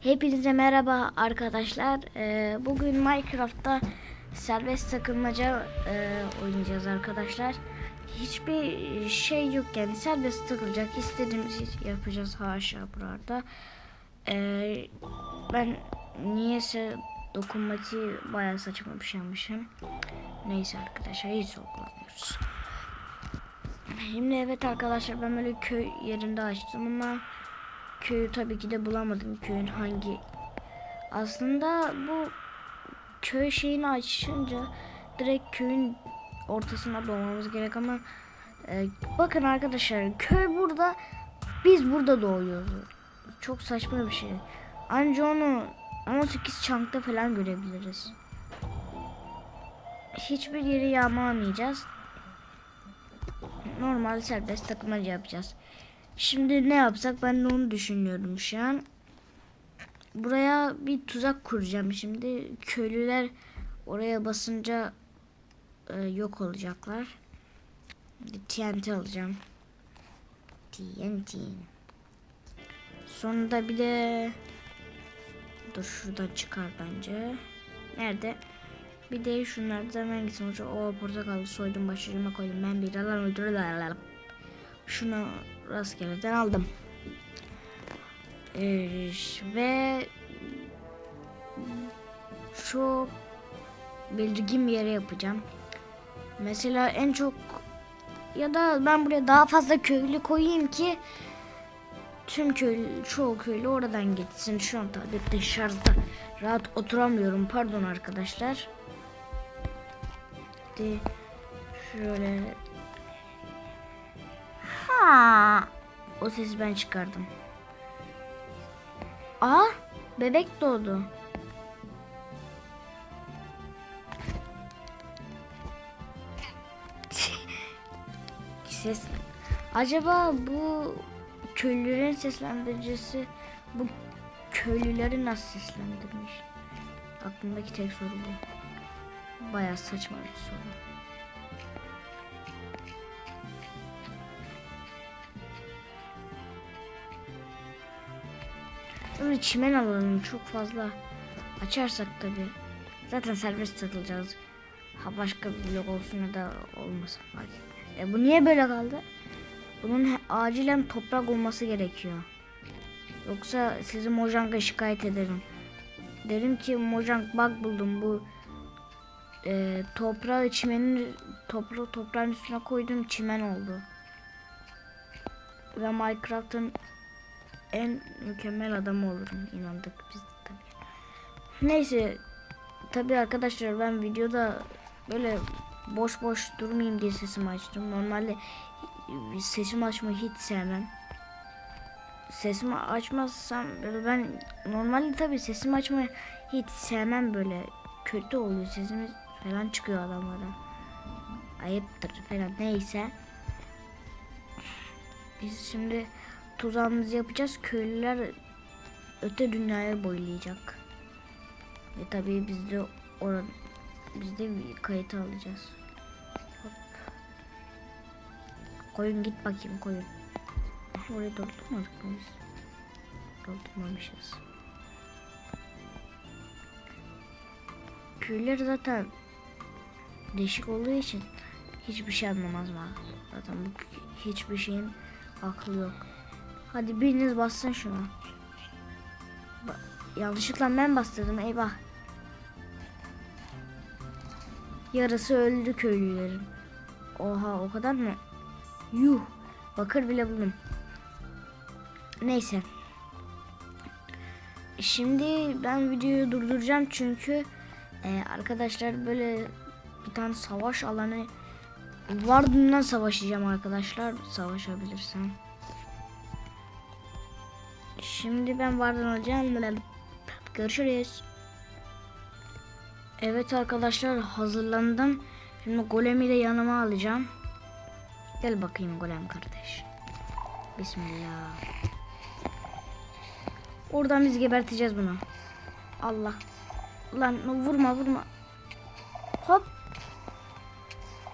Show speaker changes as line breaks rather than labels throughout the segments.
Hepinize merhaba arkadaşlar. Ee, bugün Minecraft'ta serbest takılmaca e, oynayacağız arkadaşlar. Hiçbir şey yok yani serbest takılacak. İstediğimizi yapacağız haşa burada. Ee, ben niyeyse dokunmatiği bayağı saçma bir şey. Neyse arkadaşlar hiç sorgulamıyoruz. Şimdi evet arkadaşlar ben böyle köy yerinde açtım ama köyü tabii ki de bulamadım. Köyün hangi aslında bu köy şeyini açınca direkt köyün ortasına doğmamız gerek ama e, bakın arkadaşlar köy burada biz burada doğuyoruz. Çok saçma bir şey. Anca onu 18 çankta falan görebiliriz. Hiçbir yeri yağmalamayacağız. Normal serbest takılmaca yapacağız Şimdi ne yapsak ben de onu düşünüyorum şu an. Buraya bir tuzak kuracağım şimdi. Köylüler oraya basınca e, yok olacaklar. TNT alacağım. TNT. Sonunda bir de dur şuradan çıkar bence. Nerede? Bir de şunlardan hangisi olacak? O portakalı soydum başucuma koydum. Ben bir alan uydururlar. Şunu rastgeleden aldım. Ee, ve şu belirgin bir yere yapacağım. Mesela en çok ya da ben buraya daha fazla köylü koyayım ki tüm köylü, çoğu köylü oradan gitsin. Şu an tablette şarjda rahat oturamıyorum. Pardon arkadaşlar. De şöyle Ha. O sesi ben çıkardım. Aa, bebek doğdu. Ses. Acaba bu köylülerin seslendiricisi bu köylüleri nasıl seslendirmiş? Aklımdaki tek soru bu. Bayağı saçma bir soru. Şimdi çimen alalım çok fazla açarsak tabi. Zaten serbest satılacağız. Ha başka bir blok olsun ya da olmasın fark. E bu niye böyle kaldı? Bunun acilen toprak olması gerekiyor. Yoksa sizi Mojang'a şikayet ederim. Derim ki Mojang bug buldum bu e, toprağı çimenin toprağı toprağın üstüne koydum çimen oldu. Ve Minecraft'ın en mükemmel adamı olurum inandık biz de tabii. Neyse tabii arkadaşlar ben videoda böyle boş boş durmayayım diye sesimi açtım. Normalde sesimi açmayı hiç sevmem. Sesimi açmazsam ben normalde tabii sesimi açmayı hiç sevmem böyle kötü oluyor sesimiz falan çıkıyor adamlara. Ayıptır falan neyse. Biz şimdi tuzağımızı yapacağız. Köylüler öte dünyaya boylayacak. Ve tabii biz de orada biz de kayıt alacağız. Hop. Koyun git bakayım koyun. Orayı doldurmadık mı biz? Doldurmamışız. Köylüler zaten değişik olduğu için hiçbir şey anlamaz mı? Zaten bu hiçbir şeyin aklı yok. Hadi biriniz bassın şuna. Ba yanlışlıkla ben bastırdım eyvah. Yarısı öldü köylülerin. Oha o kadar mı? Yuh. Bakır bile buldum. Neyse. Şimdi ben videoyu durduracağım çünkü e, arkadaşlar böyle bir tane savaş alanı Vardın'dan savaşacağım arkadaşlar. Savaşabilirsem. Şimdi ben Vardın alacağım. Görüşürüz. Evet arkadaşlar hazırlandım. Şimdi golemi de yanıma alacağım. Gel bakayım golem kardeş. Bismillah. Oradan biz geberteceğiz bunu. Allah. Lan vurma vurma. Hop.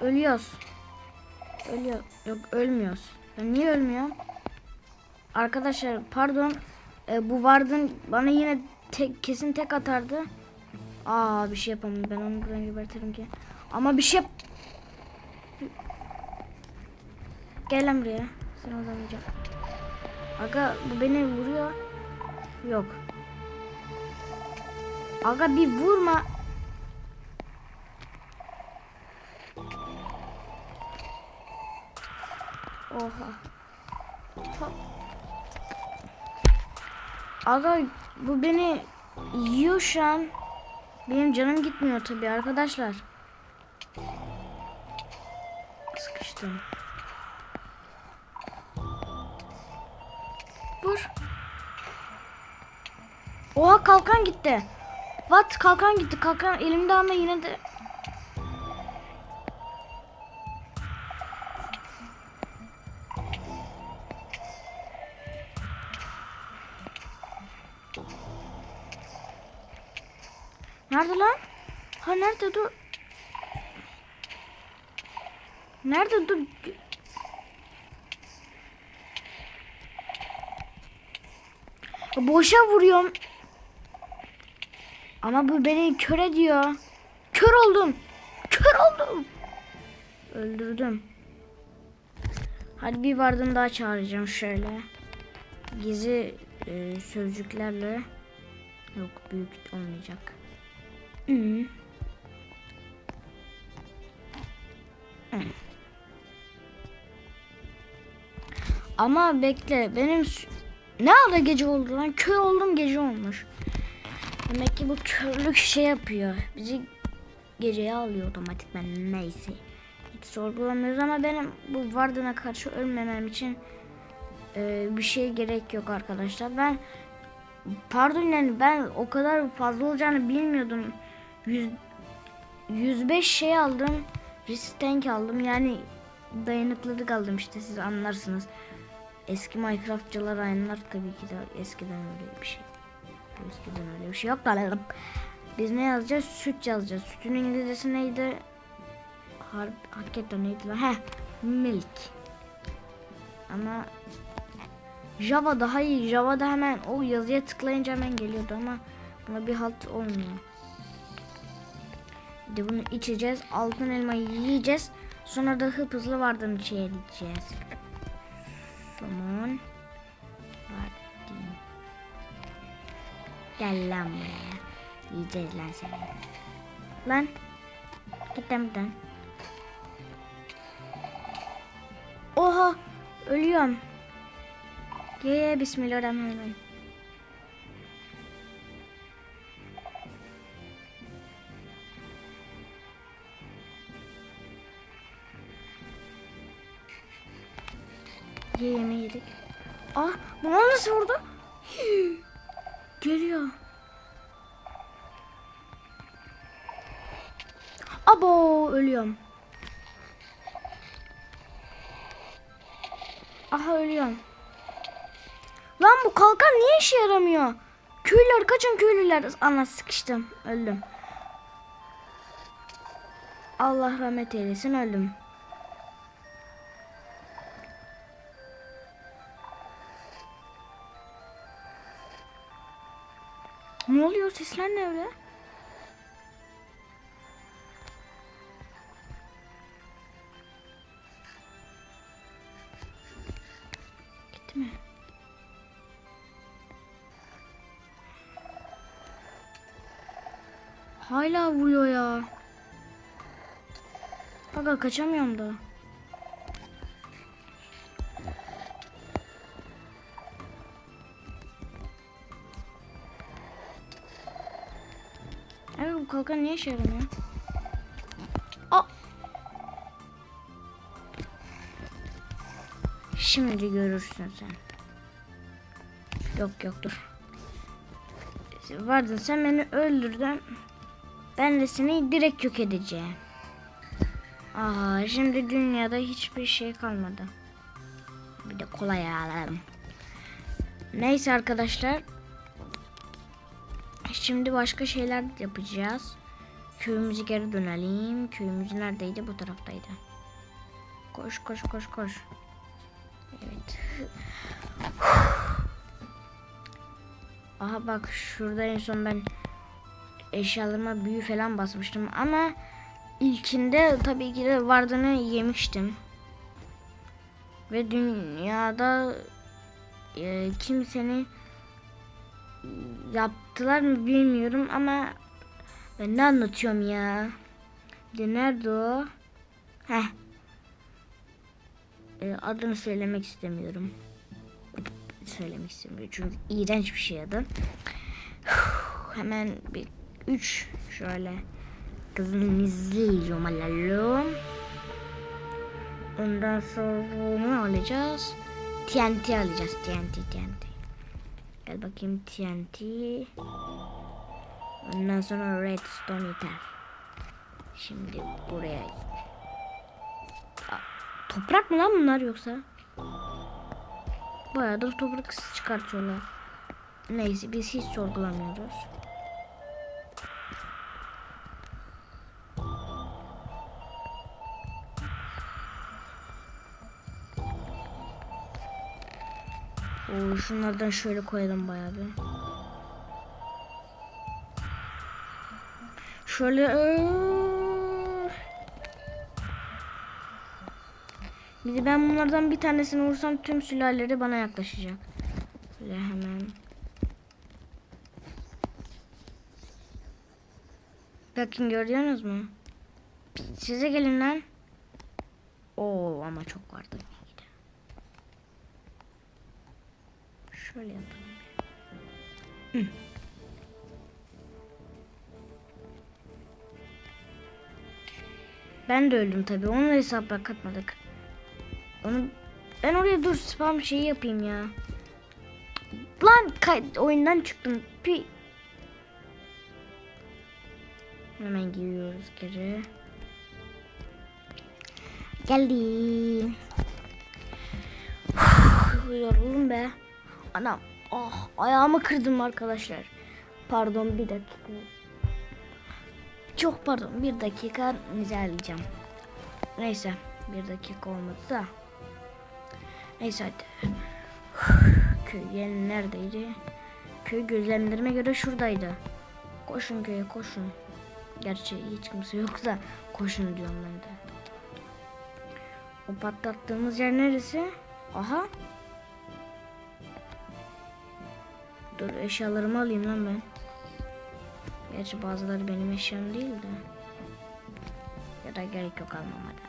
Ölüyoruz. Ölüyor. Yok ölmüyoruz. Ben niye ölmüyorum? Arkadaşlar pardon. E, bu vardın bana yine tek, kesin tek atardı. Aa bir şey yapamam ben onu buradan gebertirim ki. Ama bir şey yap... Gel lan buraya. Sen oradan vuracağım. Aga bu beni vuruyor. Yok. Aga bir vurma. Oha. Hop. Aga bu beni yiyor şu an. Benim canım gitmiyor tabii arkadaşlar. Sıkıştım. Vur. Oha kalkan gitti. What kalkan gitti. Kalkan elimde ama yine de Nerede lan? Ha nerede dur? Nerede dur? Boşa vuruyorum. Ama bu beni kör ediyor. Kör oldum. Kör oldum. Öldürdüm. Hadi bir vardım daha çağıracağım şöyle. Gizli e, sözcüklerle. Yok büyük olmayacak. Ama bekle benim ne ara gece oldu lan kör oldum gece olmuş. Demek ki bu körlük şey yapıyor. Bizi geceye alıyor otomatikman neyse. Hiç sorgulamıyoruz ama benim bu vardığına karşı ölmemem için e, bir şey gerek yok arkadaşlar. Ben pardon yani ben o kadar fazla olacağını bilmiyordum. 100, 105 şey aldım. Resist aldım. Yani dayanıklılık aldım işte siz anlarsınız. Eski Minecraftçılar aynılar tabii ki de eskiden öyle bir şey. Eskiden öyle bir şey yok da biz ne yazacağız? Süt yazacağız. Sütün İngilizcesi neydi? Har hakikaten neydi lan? Heh, milk. Ama Java daha iyi. Java'da hemen o yazıya tıklayınca hemen geliyordu ama buna bir halt olmuyor. Bir de bunu içeceğiz. Altın elmayı yiyeceğiz. Sonra da hıp hızlı vardığını çiğneyeceğiz. Somon. Vardın. Gel lan buraya. Yiyeceğiz lan seni. Lan. Git buradan. Oha. Ölüyorum. Ye ye bismillahirrahmanirrahim. Ye yemeği yedik. Ah bana nasıl vurdu? Geliyor. Abo ölüyorum. Aha ölüyorum. Lan bu kalkan niye işe yaramıyor? Köylüler kaçın köylüler. Ana sıkıştım. Öldüm. Allah rahmet eylesin öldüm. Sesler ne öyle? Gitti mi? Hala vuruyor ya. Aga kaçamıyorum da. Kalkan niye işe yaramıyor? Aa! Şimdi görürsün sen. Yok yok dur. Vardın sen beni öldürdün. Ben de seni direkt yok edeceğim. Aha şimdi dünyada hiçbir şey kalmadı. Bir de kolay alalım. Neyse arkadaşlar. Şimdi başka şeyler yapacağız. Köyümüze geri dönelim. Köyümüz neredeydi? Bu taraftaydı. Koş koş koş koş. Evet. Aha bak şurada en son ben eşyalarıma büyü falan basmıştım ama ilkinde tabii ki de vardığını yemiştim. Ve dünyada e, kimsenin yaptılar mı bilmiyorum ama ben ne anlatıyorum ya? De nerede o? Heh. E, adını söylemek istemiyorum. Söylemek istemiyorum çünkü iğrenç bir şey adı. Hemen bir üç şöyle kızımızı yumalalım. Ondan sonra ne alacağız? TNT alacağız. TNT TNT. Gel bakayım TNT. Ondan sonra redstone yeter. Şimdi buraya. Aa, Toprak mı lan bunlar yoksa? Bayağıdır toprak çıkartıyorlar. Neyse biz hiç sorgulamıyoruz. Şunlardan şöyle koyalım bayağı bir. Şöyle Bir de ben bunlardan bir tanesini vursam tüm sülaleleri bana yaklaşacak. Böyle hemen. Bakın görüyorsunuz mu? Size gelin lan. Oo ama çok vardı. Şöyle yapalım. Hı. Ben de öldüm tabii. Onu da hesapla katmadık. Onu ben oraya dur spam şeyi yapayım ya. Lan oyundan çıktım. Pi. Hemen giriyoruz geri. Geldi. Yoruldum be. Anam. Ah ayağımı kırdım arkadaşlar. Pardon bir dakika. Çok pardon bir dakika alacağım. Neyse bir dakika olmadı da. Neyse hadi. Köy yani neredeydi? Köy gözlemlerime göre şuradaydı. Koşun köye koşun. Gerçi hiç kimse yoksa koşun diyorum ben de. O patlattığımız yer neresi? Aha. Dur eşyalarımı alayım lan ben. Gerçi bazıları benim eşyam değil de. Ya da gerek yok almamada.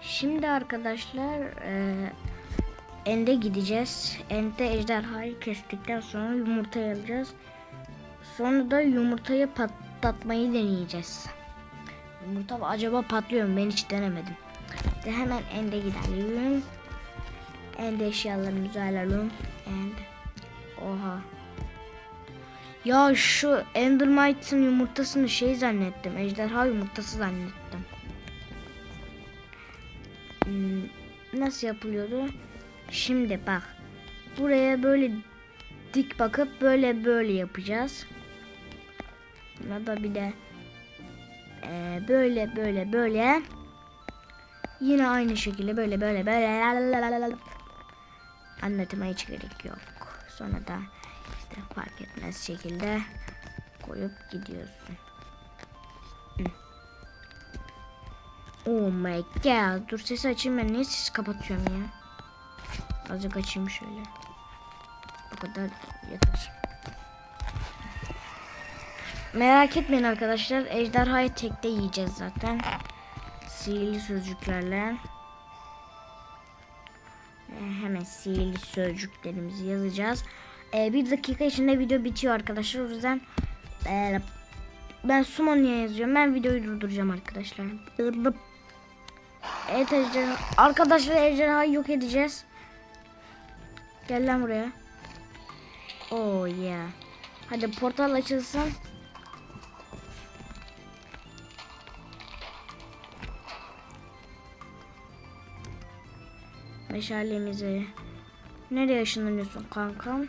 Şimdi arkadaşlar e, Ende gideceğiz. Ende ejderhayı kestikten sonra yumurtayı alacağız. Sonra da yumurtayı patlatmayı deneyeceğiz. Yumurta acaba patlıyor mu? Ben hiç denemedim. De hemen ende gidelim. Ende eşyalarımızı alalım. End. Oha. Ya şu Endermite'ın yumurtasını şey zannettim. Ejderha yumurtası zannettim. Hmm, nasıl yapılıyordu? Şimdi bak. Buraya böyle dik bakıp böyle böyle yapacağız. Buna da bir de e, böyle böyle böyle yine aynı şekilde böyle böyle böyle anlatıma hiç gerek yok. Sonra da işte fark etmez şekilde koyup gidiyorsun. Oh my god. Dur sesi açayım ben. Niye sesi kapatıyorum ya? Azıcık açayım şöyle. Bu kadar yeter. Merak etmeyin arkadaşlar. Ejderhayı tekte yiyeceğiz zaten. Sihirli sözcüklerle. Sihirli sözcüklerimizi yazacağız. Ee, bir dakika içinde video bitiyor arkadaşlar. O yüzden e, ben Sumonya yazıyorum. Ben videoyu durduracağım arkadaşlar. Evet ejderha. Arkadaşlar ejderhayı yok edeceğiz. Gel lan buraya. Oh yeah. Hadi portal açılsın. Meşalemizi. Nereye ışınlanıyorsun kankam?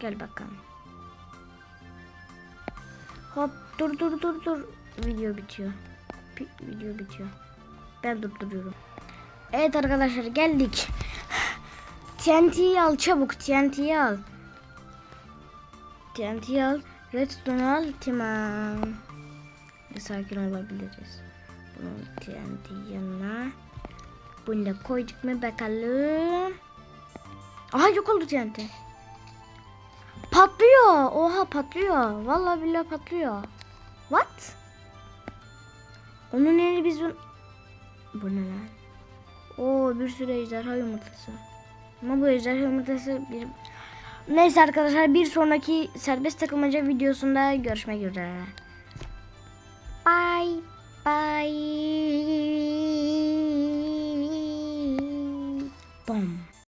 Gel bakalım. Hop dur dur dur dur. Video bitiyor. Bi video bitiyor. Ben durduruyorum. Evet arkadaşlar geldik. TNT'yi al çabuk TNT'yi al. TNT al. Redstone al. Tamam. Sakin olabiliriz. Bunu TNT yanına. Bunu da koyduk mu bakalım. Aha yok oldu TNT. Patlıyor. Oha patlıyor. Vallahi billahi patlıyor. What? Onun yerine biz un- Bu ne lan? Oo bir sürü ejderha yumurtası. Ama bu ejderha yumurtası bir... Neyse arkadaşlar bir sonraki serbest takılmaca videosunda görüşmek üzere. Bye bye. Boom.